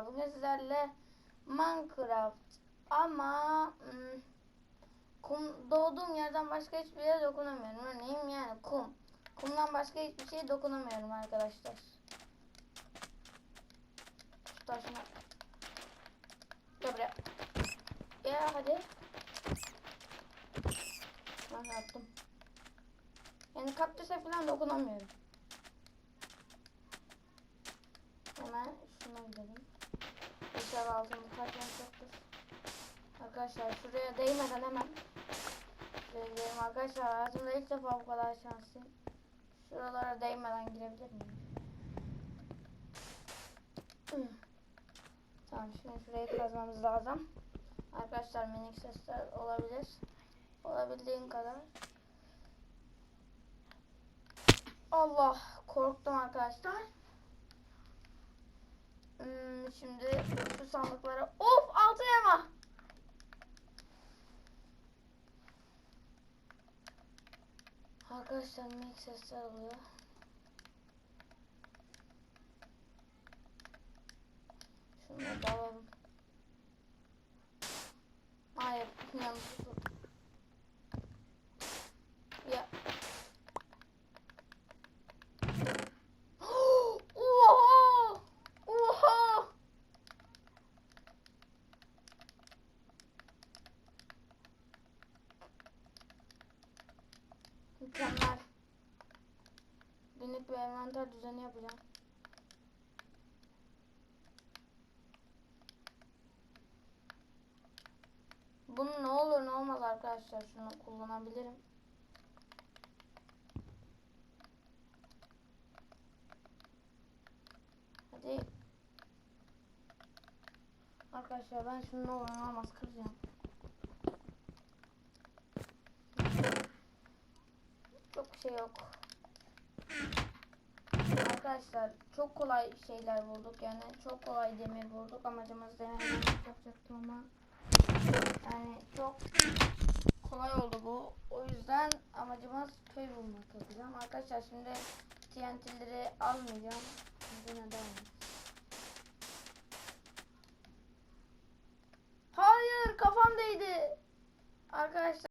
arkadaşlar bugün sizlerle Minecraft ama hmm, kum doğduğum yerden başka hiçbir yere dokunamıyorum. Örneğin yani kum. Kumdan başka hiçbir şeye dokunamıyorum arkadaşlar. Şu taşına. Gel buraya. Ya hadi. Ben yaptım. Yani kaktüse falan dokunamıyorum. Hemen şuna gidelim. İnşallah altın birkaç yoktur. Arkadaşlar şuraya değmeden hemen gidelim. Arkadaşlar hayatımda ilk defa bu kadar şanslıyım. Şuralara değmeden girebilir miyim? Hı. Tamam şimdi şurayı kazmamız lazım. Arkadaşlar minik sesler olabilir. Olabildiğin kadar. Allah korktum arkadaşlar. Şimdi şu sandıklara of altın elma. Arkadaşlar minik sesler oluyor. Şunu da alalım. Hayır yanlışlıkla. Mükemmel. Günlük bir envanter düzeni yapacağım. Bunu ne olur ne olmaz arkadaşlar şunu kullanabilirim. Hadi. Arkadaşlar ben şunu ne olur ne olmaz kıracağım. şey yok. Arkadaşlar çok kolay şeyler bulduk. Yani çok kolay demir bulduk. Amacımız demir yapacaktı ama yani çok kolay oldu bu. O yüzden amacımız köy bulmak yapacağım. Arkadaşlar şimdi TNT'leri almayacağım. Neden? Almayacağım Hayır kafam değdi. Arkadaşlar